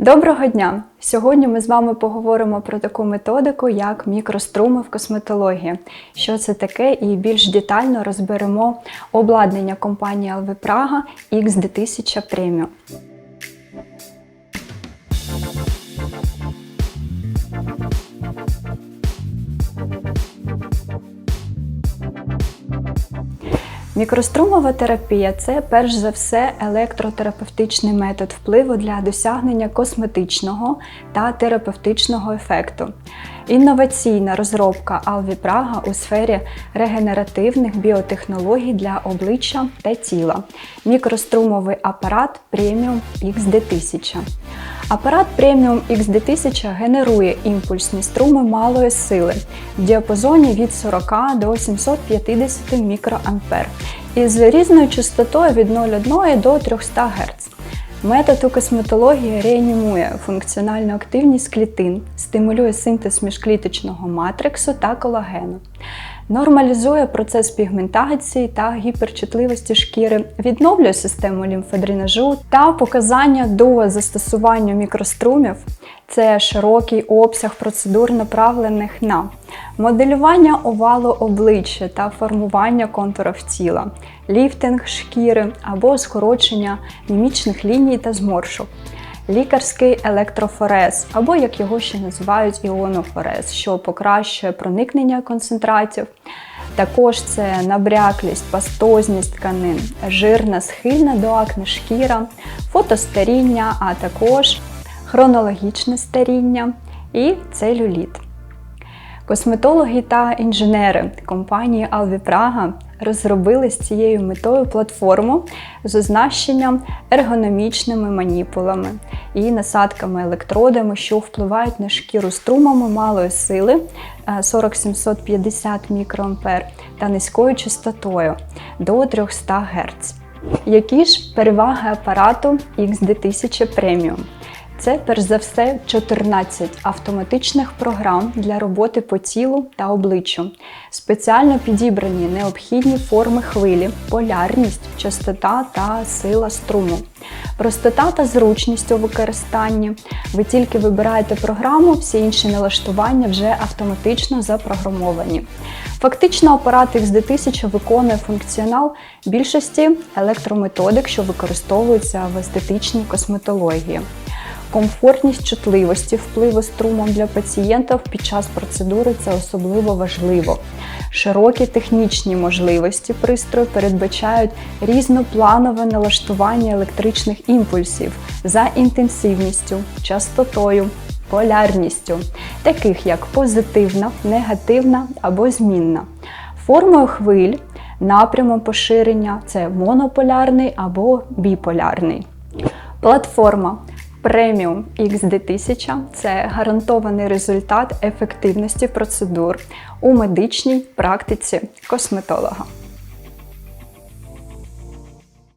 Доброго дня! Сьогодні ми з вами поговоримо про таку методику, як мікроструми в косметології. Що це таке, і більш детально розберемо обладнання компанії LV Praga X2000 Premium. Мікрострумова терапія це перш за все електротерапевтичний метод впливу для досягнення косметичного та терапевтичного ефекту. Інноваційна розробка Alvi Praga у сфері регенеративних біотехнологій для обличчя та тіла. Мікрострумовий апарат Premium XD1000. Апарат Premium XD1000 генерує імпульсні струми малої сили в діапазоні від 40 до 750 мікроампер із різною частотою від 0,1 до 300 Гц. Метод у косметології реанімує функціональну активність клітин, стимулює синтез міжкліточного матриксу та колагену, нормалізує процес пігментації та гіперчутливості шкіри, відновлює систему лімфодренажу та показання до застосування мікрострумів. Це широкий обсяг процедур, направлених на моделювання овалу обличчя та формування контурів тіла, ліфтинг шкіри або скорочення мімічних ліній та зморшок, лікарський електрофорез, або як його ще називають іонофорез, що покращує проникнення концентратів. Також це набряклість, пастозність тканин, жирна, схильна до акне шкіра, фотостаріння, а також хронологічне старіння і целюліт. Косметологи та інженери компанії Alvi Praga розробили з цією метою платформу з означенням ергономічними маніпулами і насадками електродами, що впливають на шкіру струмами малої сили 4750 мікроампер та низькою частотою до 300 Гц. Які ж переваги апарату XD1000 Premium? Це перш за все 14 автоматичних програм для роботи по тілу та обличчю, спеціально підібрані необхідні форми хвилі, полярність, частота та сила струму. Простота та зручність у використанні. Ви тільки вибираєте програму, всі інші налаштування вже автоматично запрограмовані. Фактично, апарат XD1000 виконує функціонал більшості електрометодик, що використовуються в естетичній косметології. Комфортність чутливості впливу струмом для пацієнтів під час процедури це особливо важливо. Широкі технічні можливості пристрою передбачають різнопланове налаштування електричних імпульсів за інтенсивністю, частотою, полярністю, таких як позитивна, негативна або змінна, формою хвиль, напрямом поширення це монополярний або біполярний. Платформа Premium XD1000 це гарантований результат ефективності процедур у медичній практиці косметолога.